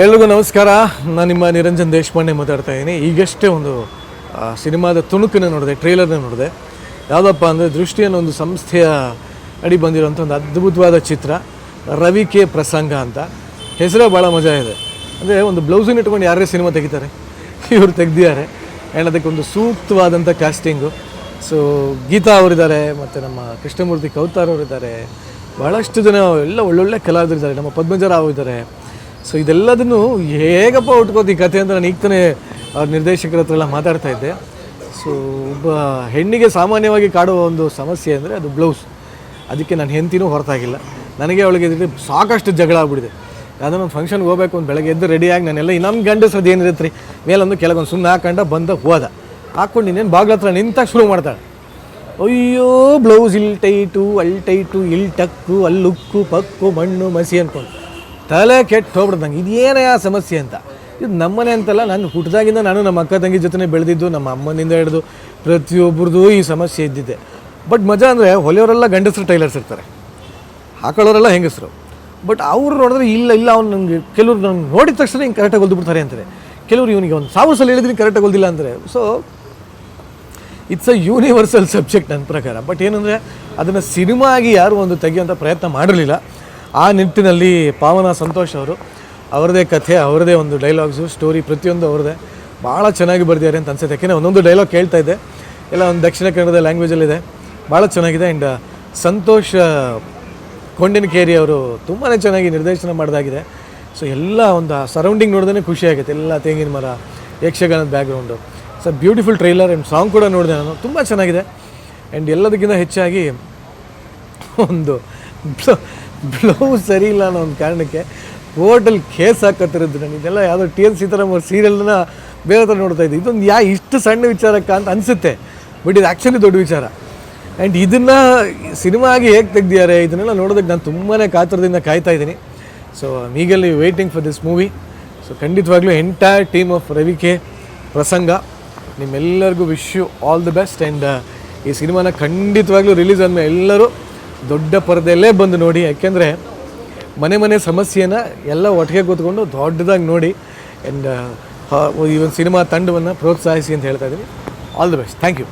ಎಲ್ರಿಗೂ ನಮಸ್ಕಾರ. ನಾನು ನಿಮ್ಮ ನಿರಂಜನ್ ದೇಶಪಾಂಡೆ ಮಾತಾಡ್ತಾ ಇದ್ದೀನಿ ಈಗಷ್ಟೇ ಒಂದು ಸಿನಿಮಾದ ತುಣುಕನ್ನು ನೋಡಿದೆ, ಟ್ರೇಲರ್ನ ನೋಡಿದೆ. ಯಾವುದಪ್ಪ ಅಂದರೆ ದೃಷ್ಟಿ ಅನ್ನೋ ಒಂದು ಸಂಸ್ಥೆಯ ಅಡಿ ಬಂದಿರೋಂಥ ಒಂದು ಅದ್ಭುತವಾದ ಚಿತ್ರ, ರವಿ ಕೆ ಪ್ರಸಂಗ ಅಂತ. ಹೆಸರೇ ಭಾಳ ಮಜಾ ಇದೆ. ಅಂದರೆ ಒಂದು ಬ್ಲೌಸನ್ನು ಇಟ್ಕೊಂಡು ಯಾರೇ ಸಿನಿಮಾ ತೆಗಿತಾರೆ? ಇವರು ತೆಗ್ದಿದ್ದಾರೆ. ಆ್ಯಂಡ್ ಅದಕ್ಕೆ ಒಂದು ಸೂಕ್ತವಾದಂಥ ಕಾಸ್ಟಿಂಗು ಸೊ ಗೀತಾ ಅವರಿದ್ದಾರೆ, ಮತ್ತು ನಮ್ಮ ಕೃಷ್ಣಮೂರ್ತಿ ಕೌತಾರ್ ಅವರಿದ್ದಾರೆ. ಬಹಳಷ್ಟು ಜನ ಎಲ್ಲ ಒಳ್ಳೊಳ್ಳೆ ಕಲಾವಿದರಿದ್ದಾರೆ. ನಮ್ಮ ಪದ್ಮಜರಾವ್ ಇದ್ದಾರೆ. ಸೊ ಇದೆಲ್ಲದನ್ನು ಹೇಗಪ್ಪ ಉಟ್ಕೋತಿ ಈ ಕಥೆ ಅಂತ ನಾನು ಈಗ್ತಾನೆ ನಿರ್ದೇಶಕರ ಹತ್ರ ಎಲ್ಲ ಮಾತಾಡ್ತಾ ಇದ್ದೆ. ಸೊ ಒಬ್ಬ ಹೆಣ್ಣಿಗೆ ಸಾಮಾನ್ಯವಾಗಿ ಕಾಡುವ ಒಂದು ಸಮಸ್ಯೆ ಅಂದರೆ ಅದು ಬ್ಲೌಸ್ ಅದಕ್ಕೆ ನಾನು ಹೆಂಡ್ತಿನೂ ಹೊರತಾಗಿಲ್ಲ. ನನಗೆ ಅವಳಿಗೆ ಇದ್ರೆ ಸಾಕಷ್ಟು ಜಗಳ ಆಗ್ಬಿಡಿದೆ ಯಾವುದೋ ಒಂದು ಫಂಕ್ಷನ್ಗೆ ಹೋಗ್ಬೇಕು ಅಂತ ಬೆಳಗ್ಗೆ ಎದ್ದು ರೆಡಿಯಾಗಿ ನಾನೆಲ್ಲ ನಮ್ಮ ಗಂಡಸ್ರದ್ದು ಏನಿರುತ್ತೆ ರೀ ಮೇಲೊಂದು ಕೆಳಗೊಂದು ಸುಮ್ಮನೆ ಹಾಕೊಂಡ ಬಂದ ಹೋದ. ಹಾಕ್ಕೊಂಡು ಇನ್ನೇನು ಬಾಗ್ಲ ಹತ್ರ ನಿಂತಾಗ ಶುರು ಮಾಡ್ತಾಳೆ. ಅಯ್ಯೋ ಬ್ಲೌಸ್ ಇಲ್ಲಿ ಟೈಟು ಅಲ್ಲಿ ಟೈಟು ಇಲ್ಲಿ ಟಕ್ಕು ಅಲ್ಲಿ ಉಕ್ಕು ಪಕ್ಕು, ಮಣ್ಣು, ಮಸಿ ಅಂದ್ಕೊಂಡು ತಲೆ ಕೆಟ್ಟು ಹೋಗ್ಬಿಡ್ದು ನಂಗೆ ಇದೇನೇ ಆ ಸಮಸ್ಯೆ ಅಂತ. ಇದು ನಮ್ಮನೆ ಅಂತಲ್ಲ, ನಾನು ಹುಟ್ಟಿದಾಗಿಂದ ನಾನು ನಮ್ಮ ಅಕ್ಕ ತಂಗಿ ಜೊತೆ ಬೆಳೆದಿದ್ದು, ನಮ್ಮ ಅಮ್ಮನಿಂದ ಹಿಡಿದು ಪ್ರತಿಯೊಬ್ಬರದು ಈ ಸಮಸ್ಯೆ ಇದ್ದಿದ್ದೆ. ಬಟ್ ಮಜಾ ಅಂದರೆ ಹೊಲೆಯವರೆಲ್ಲ ಗಂಡಸರು ಟೈಲರ್ಸ್ ಇರ್ತಾರೆ. ಹಾಕೊಳ್ಳೋರೆಲ್ಲ ಹೆಂಗಸರು. ಬಟ್ ಅವರು ನೋಡಿದ್ರೆ ಇಲ್ಲ ಇಲ್ಲ, ಅವ್ನು ನನಗೆ ಕೆಲವ್ರು ನಂಗೆ ನೋಡಿದ ತಕ್ಷಣ ಹಿಂಗೆ ಕರೆಕ್ಟಾಗಿ ಹೊಲ್ದು ಬಿಡ್ತಾರೆ ಅಂತಾರೆ. ಕೆಲವರು ಇವನಿಗೆ ಒಂದು ಸಾವಿರ ಸಲ ಹೇಳಿದ್ರೆ ಕರೆಕ್ಟಾಗಿ ಹೊಲ್ದಿಲ್ಲ ಅಂತಾರೆ so it's a universal subject ನನ್ನ ಪ್ರಕಾರ. ಬಟ್ ಏನಂದರೆ, ಅದನ್ನು ಸಿನಿಮಾ ಆಗಿ ಯಾರು ಒಂದು ತೆಗೆಯುವಂಥ ಪ್ರಯತ್ನ ಮಾಡಿರಲಿಲ್ಲ. ಆ ನಿಟ್ಟಿನಲ್ಲಿ ಪಾವನ ಸಂತೋಷ್ ಅವರು ಅವರದೇ ಕಥೆ, ಅವರದೇ ಒಂದು ಡೈಲಾಗ್ಸು ಸ್ಟೋರಿ ಪ್ರತಿಯೊಂದು ಅವ್ರದ್ದೇ ಭಾಳ ಚೆನ್ನಾಗಿ ಬರ್ದಿದ್ದಾರೆ ಅಂತ ಅನ್ಸುತ್ತೆ. ಯಾಕೆಂದರೆ ಒಂದೊಂದು ಡೈಲಾಗ್ ಕೇಳ್ತಾ ಇದ್ದೆ ಎಲ್ಲ ಒಂದು ದಕ್ಷಿಣ ಕನ್ನಡದ ಲ್ಯಾಂಗ್ವೇಜಲ್ಲಿದೆ ಭಾಳ ಚೆನ್ನಾಗಿದೆ. ಆ್ಯಂಡ್ ಸಂತೋಷ್ ಕೊಂಡಿನಕೇರಿ ಅವರು ತುಂಬಾ ಚೆನ್ನಾಗಿ ನಿರ್ದೇಶನ ಮಾಡಿದಾಗಿದೆ. ಸೊ ಎಲ್ಲ ಒಂದು ಸರೌಂಡಿಂಗ್ ನೋಡಿದ್ರೆ ಖುಷಿ ಆಗುತ್ತೆ. ಎಲ್ಲ ತೆಂಗಿನ ಮರ, ಯಕ್ಷಗಾನದ background so beautiful trailer and song ಕೂಡ ನೋಡಿದೆ ನಾನು. ತುಂಬ ಚೆನ್ನಾಗಿದೆ. ಆ್ಯಂಡ್ ಎಲ್ಲದಕ್ಕಿಂತ ಹೆಚ್ಚಾಗಿ ಒಂದು ಬ್ಲೌಸ್ ಸರಿ ಇಲ್ಲ ಅನ್ನೋ ಒಂದು ಕಾರಣಕ್ಕೆ ಕೋರ್ಟಲ್ಲಿ ಕೇಸ್ ಹಾಕತ್ತಿರೋದು ನಾನು. ಇದೆಲ್ಲ ಯಾವುದೋ ಟಿ ಎನ್ ಸೀತಾರಾಮ್ ಅವ್ರ ಸೀರಿಯಲ್ನ ಬೇರೆ ಥರ ನೋಡ್ತಾ ಇದ್ದೆ. ಇದೊಂದು ಯಾ ಇಷ್ಟು ಸಣ್ಣ ವಿಚಾರಕ್ಕ ಅಂತ ಅನಿಸುತ್ತೆ. ಬಟ್ ಇದು ಆ್ಯಕ್ಚುಲಿ ದೊಡ್ಡ ವಿಚಾರ. ಆ್ಯಂಡ್ ಇದನ್ನು ಸಿನಿಮಾ ಆಗಿ ಹೇಗೆ ತೆಗ್ದಿದ್ದಾರೆ, ಇದನ್ನೆಲ್ಲ ನೋಡೋದಕ್ಕೆ ನಾನು ತುಂಬಾ ಕಾತರದಿಂದ ಕಾಯ್ತಾ ಇದ್ದೀನಿ. So ಈಗಲ್ಲಿ waiting for this movie so ಖಂಡಿತವಾಗ್ಲೂ entire team of Ravike Prasanga. ನಿಮ್ಮೆಲ್ಲರಿಗೂ wish you all the best and ಈ ಸಿನಿಮಾನ ಖಂಡಿತವಾಗ್ಲೂ ರಿಲೀಸ್ ಆದಮೇಲೆ ಎಲ್ಲರೂ ದೊಡ್ಡ ಪರದೆಯಲ್ಲೇ ಬಂದು ನೋಡಿ, ಯಾಕೆಂದರೆ ಮನೆ ಮನೆ ಸಮಸ್ಯೆನ ಎಲ್ಲ ಒಟ್ಟಿಗೆ ಕೂತ್ಕೊಂಡು ದೊಡ್ಡದಾಗಿ ನೋಡಿ ಆ್ಯಂಡ್ ಈ ಒಂದು ಸಿನಿಮಾ ತಂಡವನ್ನು ಪ್ರೋತ್ಸಾಹಿಸಿ ಅಂತ ಹೇಳ್ತಾ ಇದ್ದೀನಿ. All the best thank you